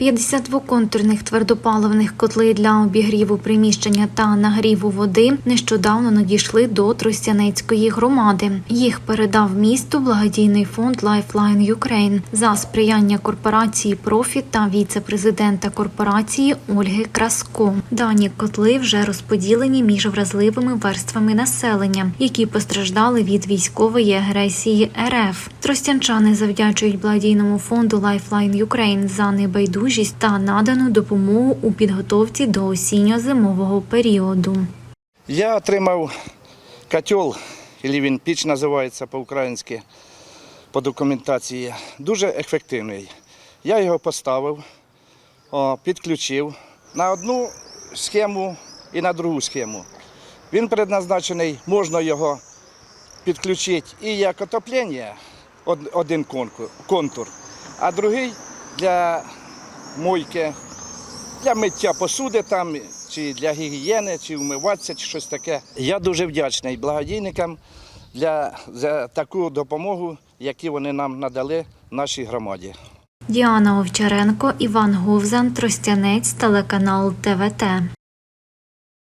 52-контурних твердопаливних котли для обігріву приміщення та нагріву води нещодавно надійшли до Тростянецької громади. Їх передав місту благодійний фонд Lifeline Ukraine за сприяння корпорації Профіт та віце-президента корпорації Ольги Краско. Дані котли вже розподілені між вразливими верствами населення, які постраждали від військової агресії РФ. Тростянчани завдячують благодійному фонду Lifeline Ukraine за небайдужість та надану допомогу у підготовці до осінньо-зимового періоду. Я отримав котел, або він піч називається по-українськи, по документації. Дуже ефективний. Я його поставив, підключив на одну схему і на другу схему. Він предназначений, можна його підключити і як отоплення, один контур, а другий для мойки, для миття посуди там, чи для гігієни, чи вмиватися, чи щось таке. Я дуже вдячний благодійникам для, за таку допомогу, яку вони нам надали нашій громаді. Діана Овчаренко, Іван Говзан, Тростянець, телеканал ТВТ.